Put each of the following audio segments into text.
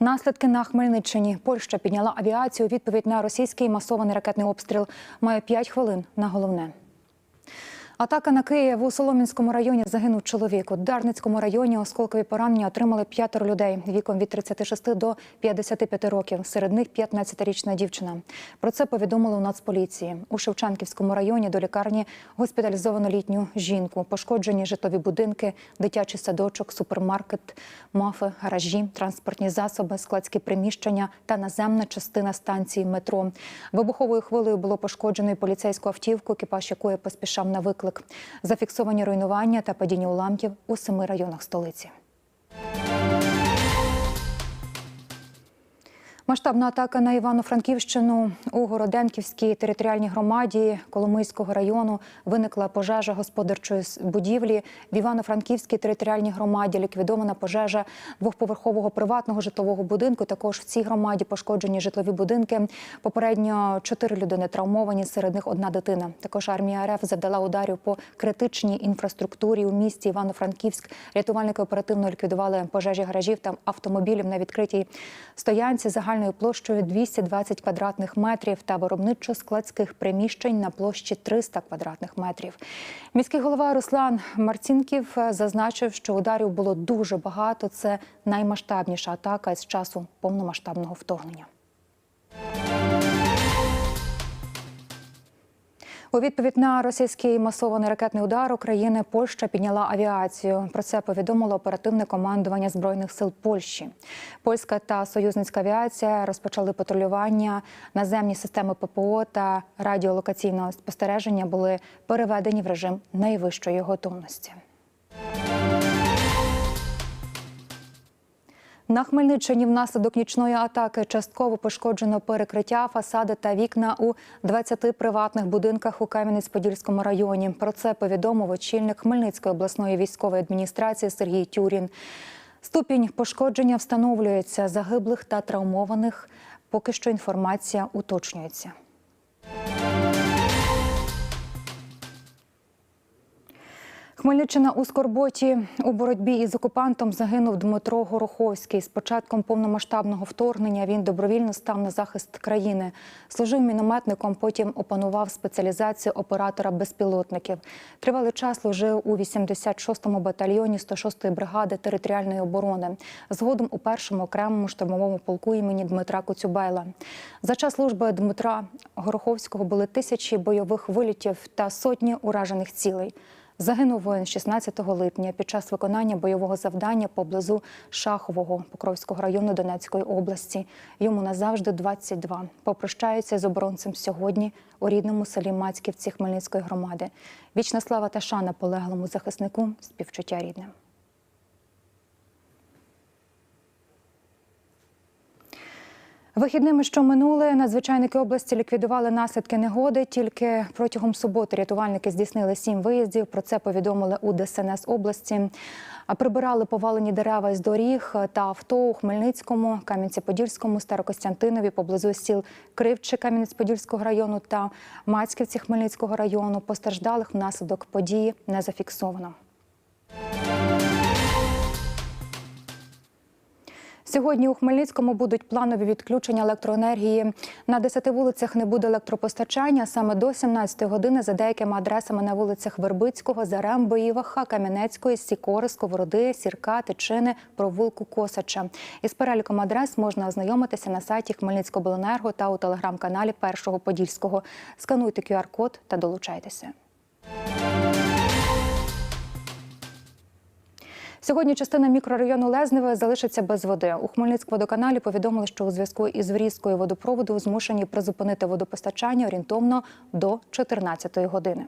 Наслідки на Хмельниччині. Польща підняла авіацію. Відповідь на російський масований ракетний обстріл має 5 хвилин на головне. Атака на Київ у Соломінському районі загинув чоловік. У Дарницькому районі осколкові поранення отримали п'ятеро людей віком від 36 до 55 років. Серед них 15-річна дівчина. Про це повідомили у Нацполіції. У Шевченківському районі до лікарні госпіталізовано літню жінку. Пошкоджені житлові будинки, дитячий садочок, супермаркет, мафи, гаражі, транспортні засоби, складські приміщення та наземна частина станції метро. Вибуховою хвилею було пошкоджено і поліцейську автівку, екіпаж якої поспішав на виклик. Зафіксовані руйнування та падіння уламків у семи районах столиці. Масштабна атака на Івано-Франківщину у Городенківській територіальній громаді Коломийського району виникла пожежа господарчої будівлі. В Івано-Франківській територіальній громаді ліквідована пожежа двохповерхового приватного житлового будинку. Також в цій громаді пошкоджені житлові будинки. Попередньо чотири людини травмовані, серед них одна дитина. Також армія РФ завдала ударів по критичній інфраструктурі у місті Івано-Франківськ. Рятувальники оперативно ліквідували пожежі гаражів та автомобілів на відкритій стоянці. Загальною площею 220 квадратних метрів та виробничо-складських приміщень на площі 300 квадратних метрів. Міський голова Руслан Марцінків зазначив, що ударів було дуже багато. Це наймасштабніша атака з часу повномасштабного вторгнення. У відповідь на російський масований ракетний удар України Польща підняла авіацію. Про це повідомило оперативне командування збройних сил Польщі. Польська та союзницька авіація розпочали патрулювання. Наземні системи ППО та радіолокаційного спостереження були переведені в режим найвищої готовності. На Хмельниччині внаслідок нічної атаки частково пошкоджено перекриття, фасади та вікна у 20 приватних будинках у Кам'янець-Подільському районі. Про це повідомив очільник Хмельницької обласної військової адміністрації Сергій Тюрін. Ступінь пошкодження встановлюється загиблих та травмованих. Поки що інформація уточнюється. Хмельниччина у Скорботі у боротьбі із окупантом загинув Дмитро Гороховський. З початком повномасштабного вторгнення він добровільно став на захист країни. Служив мінометником, потім опанував спеціалізацію оператора безпілотників. Тривалий час служив у 86-му батальйоні 106-ї бригади територіальної оборони. Згодом у першому окремому штурмовому полку імені Дмитра Коцюбайла. За час служби Дмитра Гороховського були тисячі бойових вилітів та сотні уражених цілей. Загинув воїн 16 липня під час виконання бойового завдання поблизу Шахового Покровського району Донецької області. Йому назавжди 22. Попрощаються з оборонцем сьогодні у рідному селі Мацьківці Хмельницької громади. Вічна слава та шана полеглому захиснику, співчуття рідним. Вихідними, що минули, надзвичайники області ліквідували наслідки негоди. Тільки протягом суботи рятувальники здійснили сім виїздів. Про це повідомили у ДСНС області. Прибирали повалені дерева з доріг та авто у Хмельницькому, Кам'янці-Подільському, Старокостянтинові, поблизу сіл Кривче Кам'янець-Подільського району та Мацьківці Хмельницького району. Постраждалих внаслідок події не зафіксовано. Сьогодні у Хмельницькому будуть планові відключення електроенергії. На 10 вулицях не буде електропостачання. Саме до 17 години за деякими адресами на вулицях Вербицького, Заремби, Іваха, Кам'янецької, Сікори, Сковороди, Сірка, Тичини, Провулку, Косача. Із переліком адрес можна ознайомитися на сайті Хмельницькобленерго та у телеграм-каналі Першого Подільського. Скануйте QR-код та долучайтеся. Сьогодні частина мікрорайону Лезневе залишиться без води. У Хмельницькводоканалі повідомили, що у зв'язку із врізкою водопроводу змушені призупинити водопостачання орієнтовно до 14 години.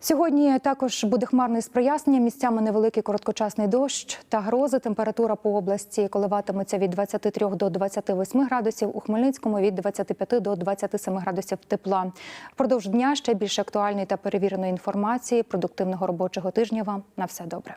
Сьогодні також буде хмарне з проясненням. Місцями невеликий короткочасний дощ та грози. Температура по області коливатиметься від 23 до 28 градусів. У Хмельницькому від 25 до 27 градусів тепла. Впродовж дня ще більше актуальної та перевіреної інформації. Продуктивного робочого тижня вам на все добре.